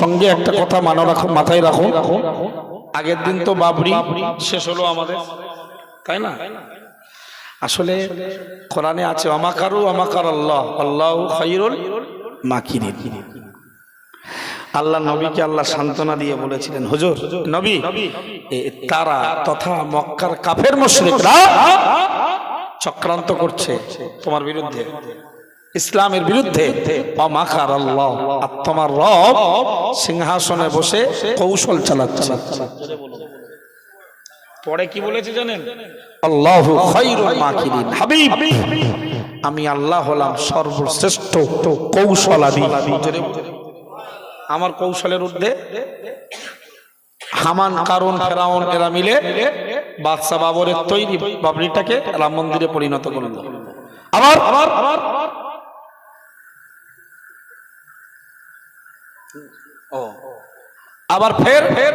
সঙ্গে একটা কথা মানা রাখো, মাথায় রাখো। আগের দিন তো বাবরি শেষ হলো আমাদের, তাই না? আসলে কোরআনে আছে, আমাকারু আমাকার আল্লাহ আল্লাহ খাইরুল আল্লাহ নবীকে আল্লাহ সান্ত্বনা দিয়ে বলেছিলেন, হুজুর, নবী তারা তথা মক্কার কাফের মুশরিকরা চক্রান্ত করছে তোমার বিরুদ্ধে। ইসলামের বিরুদ্ধে অমাকার আল্লাহ আর তোমার রব সিংহাসনে বসে কৌশল চালাচ্ছে। পরে কি বলেছে জানেন? আল্লাহ হাবিব আমি আল্লাহ হলাম সর্বশ্রেষ্ঠ কৌশলাদি। আমার কৌশলের ঊর্ধ্বে হামান কারণ ফেরাউন এরা মিলে বাদশা বাবরের তৈরি বাবরিটাকে রাম মন্দিরে পরিণত করল। আবার আবার আবার ও। আবার ফের ফের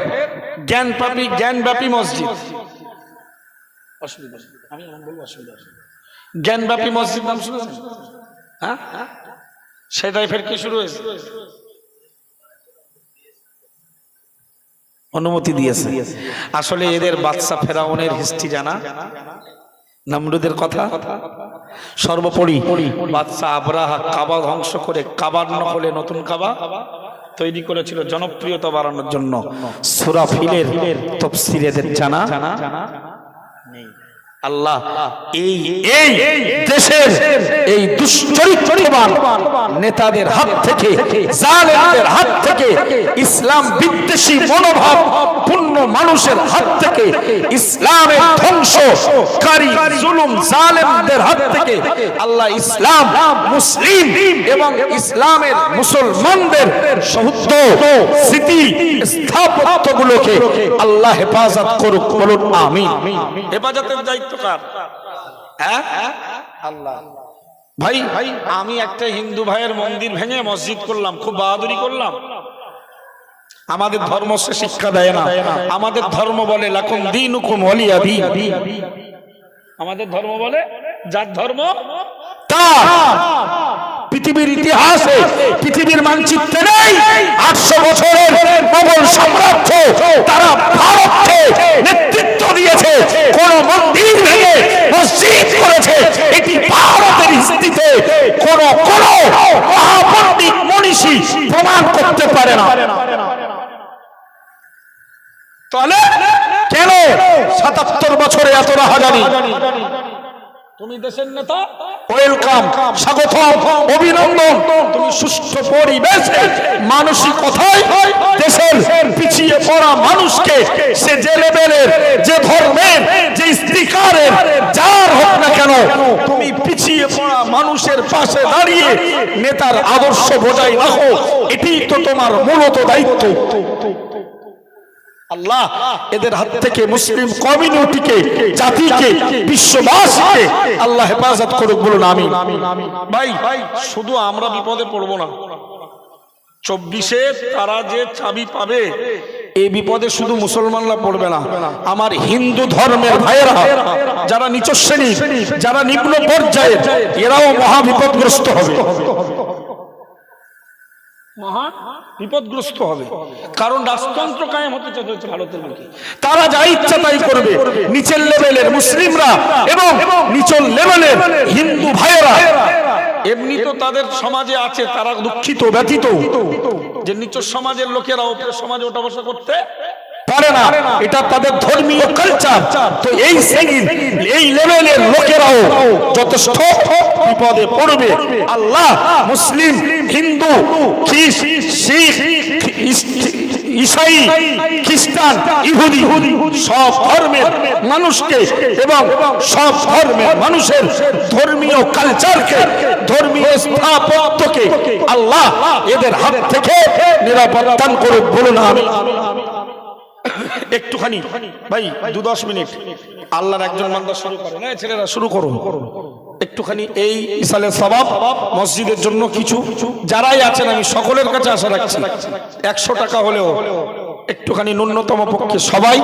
মসজিদ। অসুবিধা নেই। আমি এমন বলব অসুবিধা আছে। জ্ঞানব্যাপী মসজিদ নাম শুনেছেন? হ্যাঁ? সেটাই ফের কি শুরু হয়েছে? অনুমতি দিয়েছে। আসলে এদের বাদশা ফেরাউনের হিস্ট্রি জানা? নামরুদের কথা? সর্বোপরি বাদশা আবরাহা কাবা ধ্বংস করে কাবার নহলে নতুন কাবা? তৈরি করেছিল জনপ্রিয়তা বাড়ানোর জন্য। সুরাফিলের তফসিলেদের জানা। আল্লাহ এই এই দেশের এই দুশ্চরিত্রবান নেতাদের হাত থেকে জালেমদের হাত থেকে ইসলাম বিদ্বেষী মনোভাব পূর্ণ মানুষের হাত থেকে ইসলামের ধ্বংস কারী জুলুম জালেমদের হাত থেকে আল্লাহ ইসলাম মুসলিম এবং ইসলামের মুসলমানদের সহুদ্ধ স্মৃতি স্থাপত্যগুলোকে আল্লাহ হেফাজত করুক বলুন আমিন। হেফাজতের দায়িত্ব কার হ্যাঁ? আল্লাহ। ভাই ভাই আমি একটা হিন্দু ভাইয়ের মন্দির ভেঙে মসজিদ করলাম খুব বাহাদুরি করলাম। আমাদের ধর্ম সে শিক্ষা দেয় না। আমাদের ধর্ম বলে লাকুম দিন হুকুম অলিয়া আমাদের ধর্ম বলে যার ধর্ম তার। পৃথিবীর ইতিহাসে, পৃথিবীর মানচিত্রে নেই। আটশো বছরের মোগল সাম্রাজ্য তারা ভারতকে নেতৃত্ব দিয়েছে। কোন মন্দির ভেঙে মসজিদ করেছে। এটি ভারতের হিস্ট্রিতে কোন কোন মহাপণ্ডিত মনীষী প্রমাণ করতে পারে না। কেন সাতাত্তর বছরে এত রাহাজানি? তুমি দেশের নেতা? ওয়েলকাম স্বাগত অভিনন্দন। তুমি সুষ্ঠু পরিবেশে মানসিকতায় দেশের পিছিয়ে পড়া মানুষকে সে যে লেভেলের, যে ধর্মের, যে স্টিকারের, যার হোক না কেন, তুমি পিছিয়ে পড়া মানুষের পাশে দাঁড়িয়ে নেতার আদর্শ বজায় রাখো। এটি তো তোমার মূলত দায়িত্ব। আল্লাহ এদের হাত থেকে মুসলিম কমিউনিটিকে, জাতিকে, বিশ্ববাসীকে আল্লাহ হেফাজত করুক বলুন আমি ভাই, শুধু আমরা বিপদে পড়ব না। চব্বিশে তারা যে চাবি পাবে, এই বিপদে শুধু মুসলমানরা পড়বে না। আমার হিন্দু ধর্মের ভাইয়েরা, যারা নিচ শ্রেণি যারা নিম্ন পর্যায়ে এরাও মহা বিপদগ্রস্ত হবে। মহা বিপদগ্রস্ত হবে। কারণ রাজতন্ত্র কায়েম হতে চলেছে ভারতের মধ্যে তারা যা ইচ্ছা তাই করবে। নিচের লেভেলের মুসলিমরা এবং নিচল লেভেলের হিন্দু ভাইয়েরা। এমনি তো তাদের সমাজে আছে তারা দুঃখিত ব্যথিত। যে নিচ সমাজের লোকেরা ওপরের সমাজে ওঠা বসা করতে পারে না। এটা তাদের ধর্মীয় কালচার তো এই শ্রেণির, এই লেভেলের লোকেরাও যথেষ্ট বিপদে পড়বে। আল্লাহ মুসলিম, হিন্দু খ্রিস শিখ ঈসাই খ্রিস্টান, ইহুদি, সব ধর্মের মানুষকে এবং সব ধর্মের মানুষের ধর্মীয় কালচারকে ধর্মীয় স্থাপত্যকে আল্লাহ এদের হাত থেকে নিরাপত্তান করে বলুন আমি একটুখানি, ভাই, দু দশ মিনিট। আল্লাহর একজন বান্দা শুরু করে না ছেলেরা শুরু করো একটুখানি এই ইসালের মসজিদের জন্য কিছু। যারাই আছেন, আমি সকলের কাছে আশা রাখছি, একশো টাকা হলেও একটুখানি ন্যূনতম পক্ষে সবাই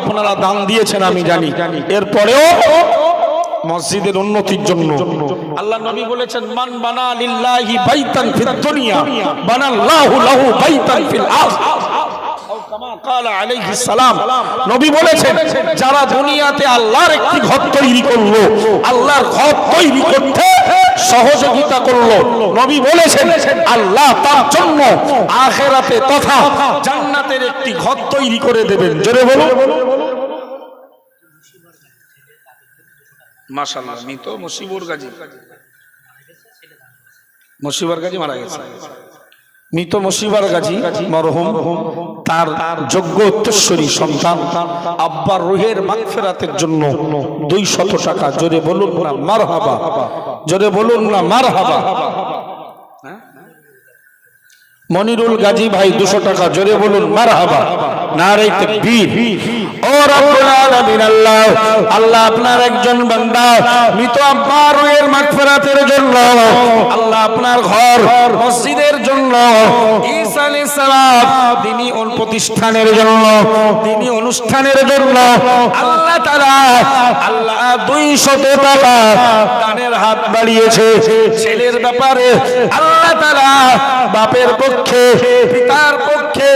আপনারা দান দিয়েছেন, আমি জানি। এরপরেও মসজিদের উন্নতির জন্য। আল্লাহ নবী বলেছেন, মান বানা লিল্লাহি বাইতান ফিদ দুনিয়া, বানাল্লাহু লাহু বাইতান ফিল সালাম। নবী বলেছেন যারা দুনিয়াতে আল্লাহর একটি ঘর তৈরি করল আল্লাহর ঘর তৈরি করতে সহযোগিতা করল। নবী বলেছেন আল্লাহ তার জন্য আখেরাতে তথা জান্নাতের একটি ঘর তৈরি করে দেবেন। জোরে বলুন। মাশাআল্লাহ মৃত মুসিবুর গাজী। মুসিবার গাজী মারা গেছে। মৃত মুসিবার গাজী মরহুম। তার যোগ্য উত্তরস্বরী সন্তান। আব্বার রুহের মাগফিরাতের জন্য দুই শত টাকা। জোরে বলুন না মার হাবা জোরে বলুন না মার হাবা মনিরুল গাজী ভাই দুশো টাকা। জোরে বলুন মার হাবা নারে বীর ও রব্বুল আলামিন, আল্লাহ। আল্লাহ আপনার একজন বান্দা। মৃত আব্বার রুহের মাগফিরাতের জন্য। আল্লাহ আপনার ঘর মসজিদের জন্য। ঈসা আলাইহিস সালাম তিনি প্রতিষ্ঠানের জন্য তিনি অনুষ্ঠানের জন্য। আল্লাহ তাআলা আল্লাহ 200 টাকা দানের হাত বাড়িয়েছে। ছেলের ব্যাপারে আল্লাহ তাআলা বাপের পক্ষে, পিতার পক্ষে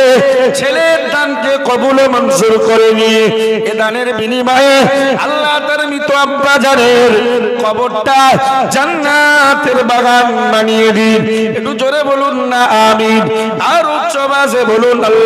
ছেলের দানকে কবুল মঞ্জুর করে নিয়ে এ দানের বিনিময়ে আল্লাহ তার মৃত কবরটা জান্নাতের বাগান বানিয়ে দিন। একটু জোরে বলুন না, আমিন। আর উচ্চ বাসে বলুন, আল্লাহ